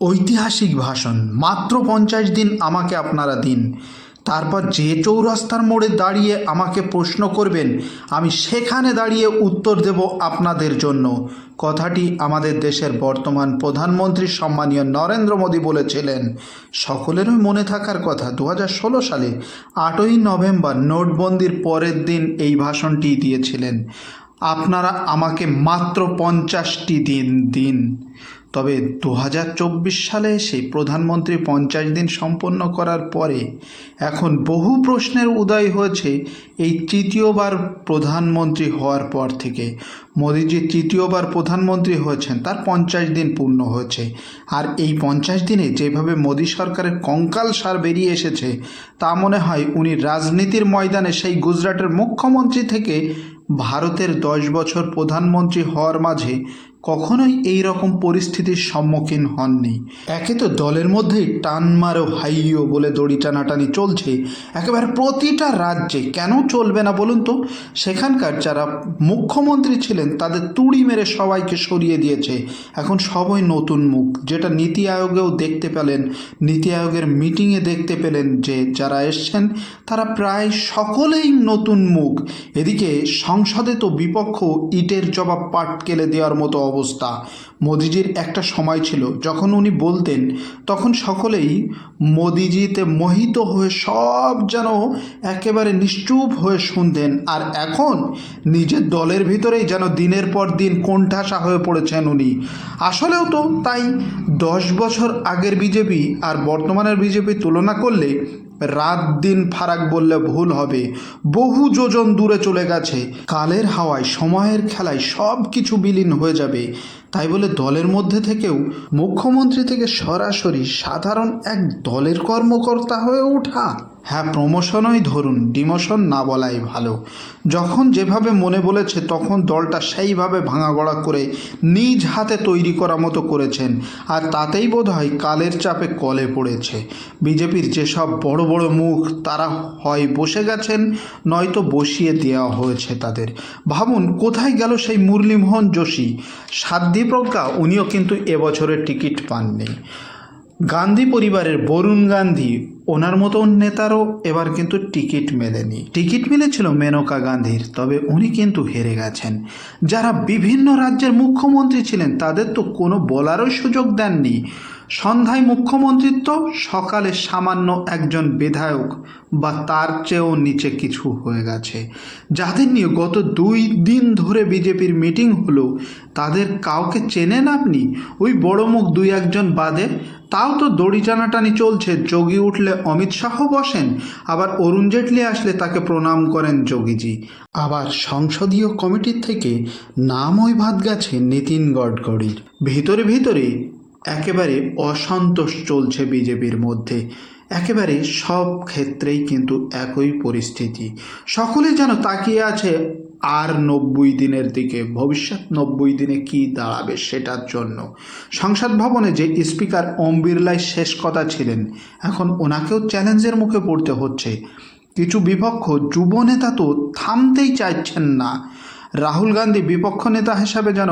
ঐতিহাসিক ভাষণ। মাত্র পঞ্চাশ দিন আমাকে আপনারা দিন। তারপর যে চৌরাস্তার মোড়ে দাঁড়িয়ে আমাকে প্রশ্ন করবেন, আমি সেখানে দাঁড়িয়ে উত্তর দেব আপনাদের জন্য। কথাটি আমাদের দেশের বর্তমান প্রধানমন্ত্রী সম্মানীয় নরেন্দ্র মোদী বলেছিলেন। সকলেরই মনে থাকার কথা দু হাজার ষোলো সালে আটই নভেম্বর নোটবন্দির পরের দিন এই ভাষণটি দিয়েছিলেন। আপনারা আমাকে মাত্র পঞ্চাশটি দিন দিন। তবে দু হাজার চব্বিশ সালে এসে প্রধানমন্ত্রী পঞ্চাশ দিন সম্পন্ন করার পরে এখন বহু প্রশ্নের উদয় হয়েছে এই তৃতীয়বার প্রধানমন্ত্রী হওয়ার পর থেকে। মোদিজি তৃতীয়বার প্রধানমন্ত্রী হয়েছেন, তার পঞ্চাশ দিন পূর্ণ হয়েছে। আর এই পঞ্চাশ দিনে যেভাবে মোদী সরকারের কঙ্কাল সার বেরিয়ে এসেছে, তা মনে হয় উনি রাজনীতির ময়দানে সেই গুজরাটের মুখ্যমন্ত্রী থেকে ভারতের দশ বছর প্রধানমন্ত্রী হওয়ার মাঝে কখনোই এই রকম পরিস্থিতির সম্মুখীন হননি। একে তো দলের মধ্যেই টান মারো হাইও বলে দড়ি টানাটানি চলছে। একেবারে প্রতিটা রাজ্যে কেন চলবে না বলুন তো? সেখানকার যারা মুখ্যমন্ত্রী ছিলেন, তাদের তুড়ি মেরে সবাইকে সরিয়ে দিয়েছে। এখন সবই নতুন মুখ। যেটা নীতি আয়োগেও দেখতে পেলেন, নীতি আয়োগের মিটিংয়ে দেখতে পেলেন যে যারা এসছেন, তারা প্রায় সকলেই নতুন মুখ। এদিকে সংসদে তো বিপক্ষ ইটের জবাব পাটকেলে দেওয়ার মতো অবস্থা। মোদিজির একটা সময় ছিল, যখন উনি বলতেন, তখন সকলেই মোদিজিতে মোহিত হয়ে সব যেন একেবারে নিশ্চুপ হয়ে শুনতেন, আর এখন নিজের দলের ভিতরেই যেন দিনের পর দিন কোণঠাসা হয়ে পড়েছেন উনি। আসলেও তো তাই দশ বছর আগের বিজেপি আর বর্তমানের বিজেপি তুলনা করলে রাত দিন ফারাক বললে ভুল হবে। বহু যোজন দূরে চলে গেছে। কালের হাওয়ায়, সময়ের খেলায় সব কিছু বিলীন হয়ে যাবে। তাই বলে দলের মধ্যে থেকেও মুখ্যমন্ত্রী থেকে সরাসরি সাধারণ এক দলের কর্মকর্তা হয়ে ওঠা। হ্যাঁ প্রমোশনই ধরুন, ডিমোশন না বলাই ভালো। যখন যেভাবে মনে বলেছে, তখন দলটা সেইভাবে ভাঙাগড়া করে নিজ হাতে তৈরি করা মতো করেছেন। আর তাতেই বোধ হয় কালের চাপে কলে পড়েছে। বিজেপির যেসব বড় বড় মুখ, তারা হয় বসে গেছেন, নয়তো বসিয়ে দেওয়া হয়েছে তাদের। ভাবুন, কোথায় গেল সেই মুরলীমোহন যোশী? সাধ্বী প্রজ্ঞা উনিও কিন্তু এবছরের টিকিট পাননি। গান্ধী পরিবারের বরুণ গান্ধী ওনার মতো নেতারও এবার কিন্তু টিকিট মেলেনি। টিকিট মিলেছিল মেনকা গান্ধীর, তবে উনি কিন্তু হেরে গেছেন। যারা বিভিন্ন রাজ্যের মুখ্যমন্ত্রী ছিলেন, তাদের তো কোনো বলারও সুযোগ দেননি। সন্ধ্যায় মুখ্যমন্ত্রিত্ব, সকালে সামান্য একজন বিধায়ক, বা তার চেয়েও নিচে কিছু হয়ে গেছে। যাদের নিয়ে গত দুই দিন ধরে বিজেপির মিটিং হলো, তাদের কাউকে চেনেন আপনি? ওই বড় মুখ দুই একজন বাদে। তাও তো দড়ি টানাটানি চলছে, যোগী উঠলে অমিত শাহ বসেন, আবার অরুণ জেটলি আসলে তাকে প্রণাম করেন যোগীজি। আবার সংসদীয় কমিটির থেকে নামই ভাত গেছে নীতিন গডকরির। ভিতরে ভিতরে একেবারে অসন্তোষ চলছে বিজেপির মধ্যে। একেবারে সব ক্ষেত্রেই কিন্তু একই পরিস্থিতি। সকলে যেন তাকিয়ে আছে, আর নব্বই দিনের দিকে, ভবিষ্যৎ নব্বই দিনে কি দাঁড়াবে সেটার জন্য। সংসদ ভবনে যে স্পিকার ওম বিড়লাই শেষ কথা ছিলেন, এখন ওনাকেও চ্যালেঞ্জের মুখে পড়তে হচ্ছে। কিছু বিপক্ষ যুব নেতা তো থামতেই চাইছেন না। রাহুল গান্ধী বিপক্ষ নেতা হিসাবে যেন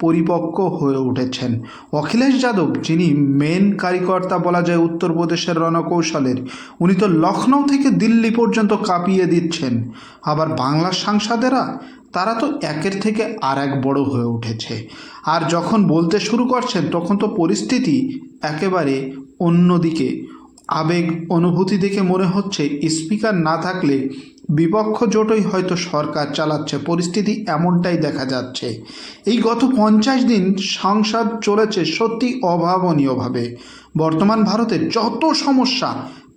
পরিপক্ক হয়ে উঠেছেন। অখিলেশ যাদব, যিনি মেন কারিকর্তা বলা যায় উত্তরপ্রদেশের রণকৌশলের, উনি তো লখনৌ থেকে দিল্লি পর্যন্ত কাঁপিয়ে দিচ্ছেন। আবার বাংলার সাংসদেরা, তারা তো একের থেকে আর এক বড় হয়ে উঠেছে। আর যখন বলতে শুরু করছেন, তখন তো পরিস্থিতি একেবারে অন্যদিকে। আবেগ, অনুভূতি দেখে মনে হচ্ছে স্পিকার না থাকলে বিপক্ষ জোটই হয়তো সরকার চালাচ্ছে, পরিস্থিতি এমনটাই দেখা যাচ্ছে। এই গত পঞ্চাশ দিন সংসদ চলেছে সত্যি অভাবনীয়ভাবে। বর্তমান ভারতের যত সমস্যা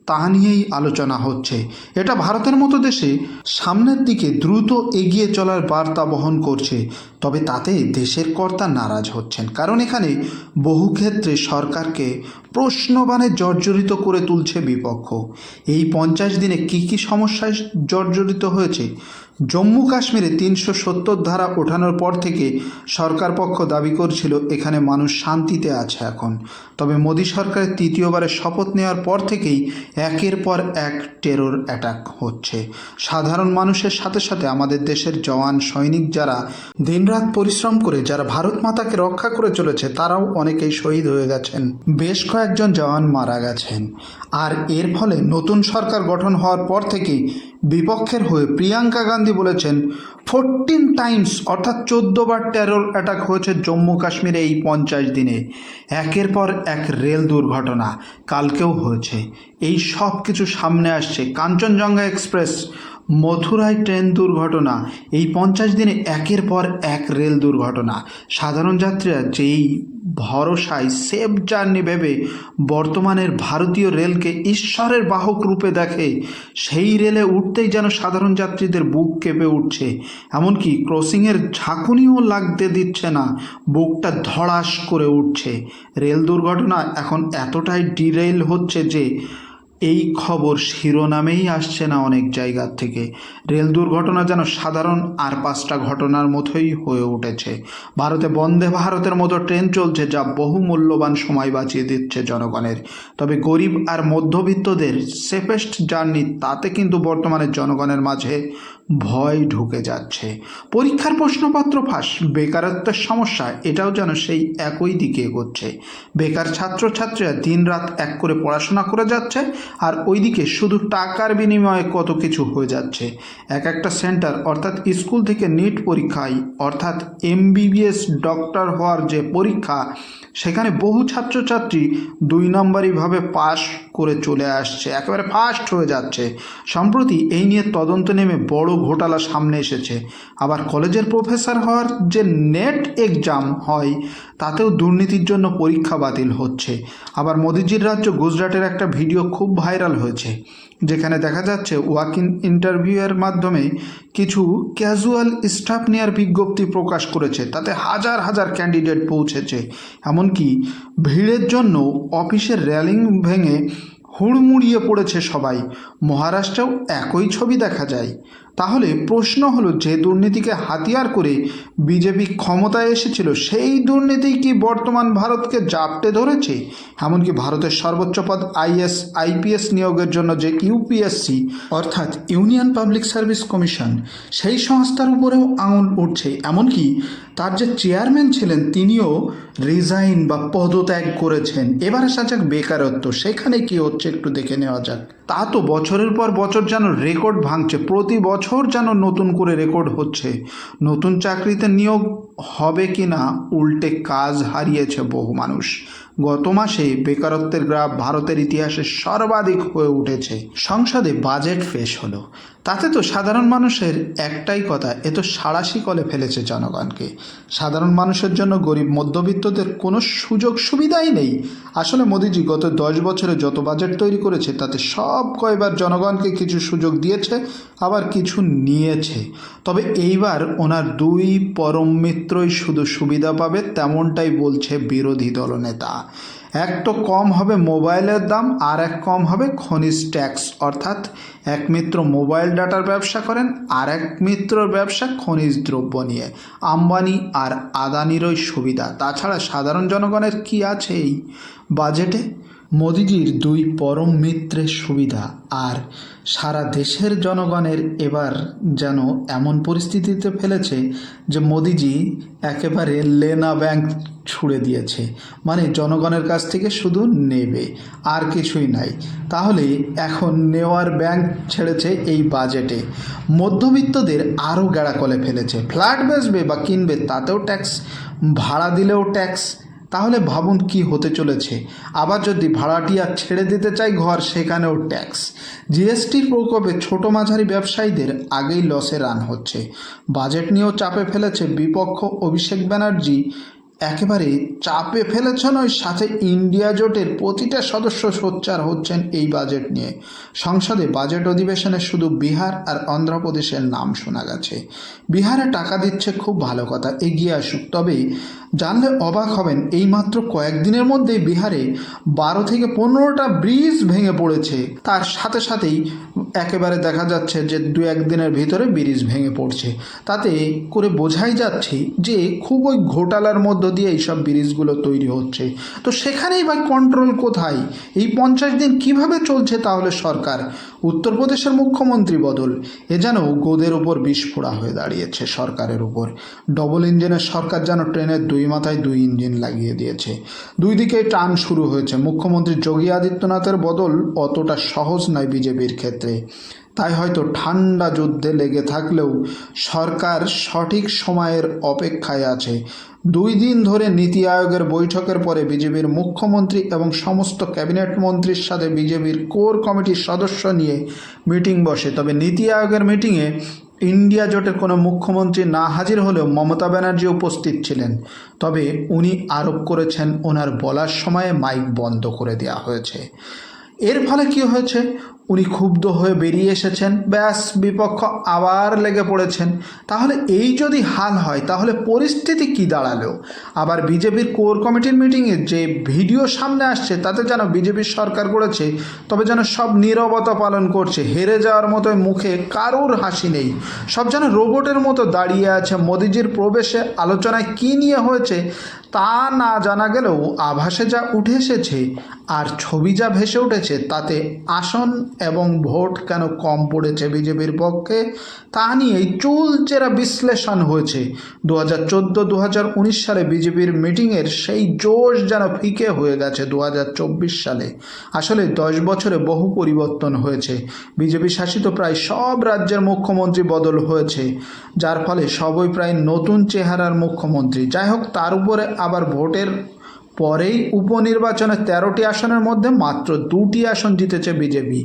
তা নিয়েই আলোচনা হচ্ছে। এটা ভারতের মতো দেশে সামনের দিকে দ্রুত এগিয়ে চলার বার্তা বহন করছে, তবে তাতে দেশের কর্তা নারাজ হচ্ছেন। কারণ এখানে বহু ক্ষেত্রে সরকারকে প্রশ্নবাণে জর্জরিত করে তুলছে বিপক্ষ। এই পঞ্চাশ দিনে কি কি সমস্যায় জর্জরিত হয়েছে? জম্মু কাশ্মীরে তিনশো সত্তর ধারা ওঠানোর পর থেকে সরকার পক্ষ দাবি করছিল, এখানে মানুষ শান্তিতে আছে এখন। তবে মোদী সরকারের তৃতীয়বারের শপথ নেওয়ার পর থেকেই একের পর এক টেরোর অ্যাটাক হচ্ছে। সাধারণ মানুষের সাথে সাথে আমাদের দেশের জওয়ান সৈনিক যারা দিনরাত পরিশ্রম করে, যারা ভারত মাতাকে রক্ষা করে চলেছে, তারাও অনেকেই শহীদ হয়ে গেছেন। বেশ কয়েকজন জওয়ান মারা গেছেন। আর এর ফলে নতুন সরকার গঠন হওয়ার পর থেকেই বিপক্ষের হয়ে প্রিয়াঙ্কা গান্ধী বলেছেন, ফোরটিন টাইমস অর্থাৎ চোদ্দ বার টেরর অ্যাটাক হয়েছে জম্মু কাশ্মীরে এই পঞ্চাশ দিনে। একের পর এক রেল দুর্ঘটনা, কালকেও হয়েছে। এই সব কিছু সামনে আসছে কাঞ্চনজঙ্ঘা এক্সপ্রেস। মথুরায় ট্রেন দুর্ঘটনা। এই পঞ্চাশ দিনে একের পর এক রেল দুর্ঘটনা। সাধারণ যাত্রীরা যেই ভরসায় সেফ জার্নি ভেবে বর্তমানের ভারতীয় রেলকে ঈশ্বরের বাহক রূপে দেখে, সেই রেলে উঠতেই যেন সাধারণ যাত্রীদের বুক কেঁপে উঠছে। এমনকি ক্রসিংয়ের ঝাঁকুনিও লাগতে দিচ্ছে না, বুকটা ধড়াস করে উঠছে। রেল দুর্ঘটনা এখন এতটাই ডিরেল হচ্ছে যে এই খবর শিরোনামেই আসছে না অনেক জায়গার থেকে। রেল দুর্ঘটনা যেন সাধারণ আর পাঁচটা ঘটনার মতোই হয়ে উঠেছে। ভারতে বন্দে ভারতের মতো ট্রেন চলছে যা বহু মূল্যবান সময় বাঁচিয়ে দিচ্ছে জনগণের। তবে গরিব আর মধ্যবিত্তদের সেফেস্ট জার্নি তাতে কিন্তু বর্তমানে জনগণের মাঝে ভয় ঢুকে যাচ্ছে। পরীক্ষার প্রশ্নপত্র ফাঁস, বেকারত্বের সমস্যা, এটাও যেন সেই একই দিকে এগোচ্ছে। বেকার ছাত্রছাত্রীরা দিনরাত এক করে পড়াশোনা করে যাচ্ছে আর ওইদিকে শুধু টাকার বিনিময়ে কত কিছু হয়ে যাচ্ছে। এক একটা সেন্টার, অর্থাৎ স্কুল থেকে নিট পরীক্ষায়, অর্থাৎ এমবিবিএস ডক্টর হওয়ার যে পরীক্ষা, সেখানে বহু ছাত্রছাত্রী দুই নম্বরইভাবে পাশ করে চলে আসছে, একেবারে ফাস্ট হয়ে যাচ্ছে। সম্প্রতি এই নিয়ে তদন্ত নেমে বড় ঘোটালা সামনে এসেছে। আবার কলেজের প্রফেসর হওয়ার যে নেট এক্সাম হয় তাতেও দুর্নীতির জন্য পরীক্ষা বাতিল হচ্ছে। আবার মোদিজির রাজ্য গুজরাটের একটা ভিডিও খুব ভাইরাল হয়েছে, যেখানে দেখা যাচ্ছে ওয়াক ইন ইন্টারভিউয়ের মাধ্যমে কিছু ক্যাজুয়াল স্টাফ নেওয়ার বিজ্ঞপ্তি প্রকাশ করেছে, তাতে হাজার হাজার ক্যান্ডিডেট পৌঁছেছে। এমনকি ভিড়ের জন্য অফিসের র্যালিং ভেঙে হুড়মুড়িয়ে পড়েছে সবাই। মহারাষ্ট্রেও একই ছবি দেখা যায়। তাহলে প্রশ্ন হলো, যে দুর্নীতিকে হাতিয়ার করে বিজেপি ক্ষমতায় এসেছিল, সেই দুর্নীতি কি বর্তমান ভারতকে জাপটে ধরেছে? এমনকি ভারতের সর্বোচ্চ পদ আইএস, আইপিএস নিয়োগের জন্য যে ইউপিএসসি, অর্থাৎ ইউনিয়ন পাবলিক সার্ভিস কমিশন, সেই সংস্থার উপরেও আঙুল উঠছে। এমনকি তার যে চেয়ারম্যান ছিলেন, তিনিও রিজাইন বা পদত্যাগ করেছেন। এবার আসা যাক বেকারত্ব, সেখানে কি হচ্ছে? একটু দেখে নেওয়া যাক। তা তো বছরের পর বছর যেন রেকর্ড ভাঙছে, প্রতি বছর যেন নতুন করে রেকর্ড হচ্ছে। নতুন চাকরিতে নিয়োগ হবে কি না উল্টে কাজ হারিয়েছে বহু মানুষ। গত মাসে বেকারত্বের গ্রাফ ভারতের ইতিহাসে সর্বাধিক হয়ে উঠেছে। সংসদে বাজেট পেশ হলো। তাতে তো সাধারণ মানুষের একটাই কথা, এ তো সাড়াশি কলে ফেলেছে জনগণকে। সাধারণ মানুষের জন্য গরিব মধ্যবিত্তদের কোনো সুযোগ সুবিধাই নেই। আসলে মোদিজি গত দশ বছরে যত বাজেট তৈরি করেছে, তাতে সব কয়বার জনগণকে কিছু সুযোগ দিয়েছে, আবার কিছু নিয়েছে। তবে এইবার ওনার দুই পরম মিত্রই শুধু সুবিধা পাবে, তেমনটাই বলছে বিরোধী দলনেতা। এক তো কম হবে মোবাইলের দাম, আর এক কম হবে খনিজ ট্যাক্স। অর্থাৎ এক মিত্র মোবাইল ডাটার ব্যবসা করেন, আর এক মিত্রর ব্যবসা খনিজ দ্রব্য নিয়ে। আম্বানি আর আদানিরই সুবিধা। তাছাড়া সাধারণ জনগণের কি আছে এই বাজেটে? মোদিজির দুই পরম মিত্রের সুবিধা, আর সারা দেশের জনগণের এবার যেন এমন পরিস্থিতিতে ফেলেছে যে মোদিজি একেবারে লেনা ব্যাংক ছুড়ে দিয়েছে। মানে জনগণের কাছ থেকে শুধু নেবে, আর কিছুই নাই। তাহলে এখন নেওয়ার ব্যাংক ছেড়েছে এই বাজেটে। মধ্যবিত্তদের আরও গেড়াকলে ফেলেছে। ফ্ল্যাট বেচবে বা কিনবে, তাতেও ট্যাক্স, ভাড়া দিলেও ট্যাক্স তাহলে ভাবুন কি হতে চলেছে। আবার যদি ভাড়াটিয়া ছেড়ে দিতে চাই ঘর, সেখানেও ট্যাক্স। জিএসটির প্রকোপে ছোট মাঝারি ব্যবসায়ীদের আগেই লসে রান হচ্ছে। বাজেট নিয়েও চাপে ফেলেছে বিপক্ষ অভিষেক ব্যানার্জি। একেবারে চাপে ফেলেছে নয়, সাথে ইন্ডিয়া জোটের প্রতিটা সদস্য সোচ্চার হচ্ছেন এই বাজেট নিয়ে। সংসদে বাজেট অধিবেশনে শুধু বিহার আর অন্ধ্রপ্রদেশের নাম শোনা গেছে। বিহারে টাকা দিচ্ছে খুব ভালো কথা, এগিয়ে আসুক। তবে জানলে অবাক হবেন, এই মাত্র কয়েকদিনের মধ্যেই বিহারে বারো থেকে পনেরোটা ব্রিজ ভেঙে পড়েছে। তার সাথে সাথেই একেবারে দেখা যাচ্ছে যে দু একদিনের ভিতরে ব্রিজ ভেঙে পড়ছে। তাতে করে বোঝাই যাচ্ছে যে খুবই ঘোটালার মধ্য দিয়ে এইসব ব্রিজগুলো তৈরি হচ্ছে। তো সেখানেই বা কন্ট্রোল কোথায়? এই পঞ্চাশ দিন কীভাবে চলছে তাহলে সরকার? উত্তরপ্রদেশের মুখ্যমন্ত্রী বদল। এ যেন গোদের উপর বিস্ফোরা হয়ে দাঁড়িয়েছে সরকারের উপর ডবল ইঞ্জিনের সরকার যেন ট্রেনের দুই মাথায় দুই ইঞ্জিন লাগিয়ে দিয়েছে। দুই দিকেই টান শুরু হয়েছে। মুখ্যমন্ত্রী যোগী আদিত্যনাথের বদল অতটা সহজ নয় বিজেপির ক্ষেত্রে। তাই হয়তো ঠান্ডা যুদ্ধে লেগে থাকলেও সরকার সঠিক সময়ের অপেক্ষায় আছে। দুই দিন ধরে নীতি আয়োগের বৈঠকের পরে বিজেপির মুখ্যমন্ত্রী এবং সমস্ত ক্যাবিনেট মন্ত্রীর সাথে বিজেপির কোর কমিটির সদস্য নিয়ে মিটিং বসে। তবে নীতি আয়োগের মিটিংয়ে ইন্ডিয়া জোটের কোনো মুখ্যমন্ত্রী না হাজির হলেও মমতা ব্যানার্জি উপস্থিত ছিলেন। তবে উনি আরোপ করেছেন ওনার বলার সময়ে মাইক বন্ধ করে দেওয়া হয়েছে। এর ফলে কি হয়েছে? উনি ক্ষুব্ধ হয়ে বেরিয়ে এসেছেন। ব্যাস, বিপক্ষ আবার লেগে পড়েছেন। তাহলে এই যদি হাল হয়, তাহলে পরিস্থিতি কি দাঁড়াল? আবার বিজেপির কোর কমিটির মিটিংয়ে যে ভিডিও সামনে আসছে, তাতে যেন বিজেপির সরকার করেছে, তবে যেন সব নীরবতা পালন করছে, হেরে যাওয়ার মতো মুখে কারোর হাসি নেই। সব যেন রোবটের মতো দাঁড়িয়ে আছে, মোদিজির প্রবেশে আলোচনায় কী নিয়ে হয়েছে, তা না জানা গেলেও আভাসে যা উঠে এসেছে, আর ছবি যা ভেসে উঠেছে, তাতে আসন এবং ভোট কেন কম পড়েছে বিজেপির পক্ষে, তা নিয়েই চুলচেরা বিশ্লেষণ হয়েছে। দু হাজার চোদ্দ দু হাজার উনিশ সালে বিজেপির মিটিংয়ের সেই জোশ যেন ফিকে হয়ে গেছে দু হাজার চব্বিশ সালে। আসলে দশ বছরে বহু পরিবর্তন হয়েছে। বিজেপি শাসিত প্রায় সব রাজ্যের মুখ্যমন্ত্রী বদল হয়েছে, যার ফলে সবই প্রায় নতুন চেহারার মুখ্যমন্ত্রী। যাই হোক, তার উপরে আবার ভোটের পরেই উপনির্বাচনে তেরোটি আসনের মধ্যে মাত্র দুটি আসন জিতেছে বিজেপি।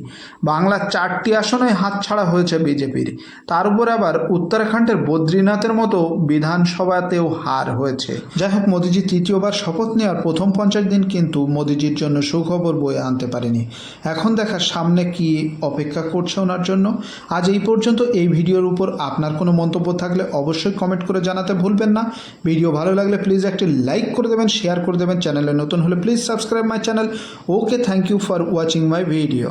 বাংলার চারটি আসনে হাতছাড়া হয়েছে বিজেপির। তার উপর আবার উত্তরাখণ্ডের বদ্রীনাথের মতো বিধানসভাতেও হার হয়েছে। যাই হোক, মোদিজি তৃতীয়বার শপথ নেওয়ার প্রথম পঞ্চাশ দিন কিন্তু মোদিজির জন্য সুখবর বয়ে আনতে পারেনি। এখন দেখা সামনে কি অপেক্ষা করছে ওনার জন্য? আজ এই পর্যন্ত এই ভিডিওর উপর আপনার কোনো মন্তব্য থাকলে অবশ্যই কমেন্ট করে জানাতে ভুলবেন না। ভিডিও ভালো লাগলে প্লিজ একটি লাইক করে দেবেন, শেয়ার করে দেবেন চ্যানেলে নতুন হলে please subscribe my channel okay thank you for watching my video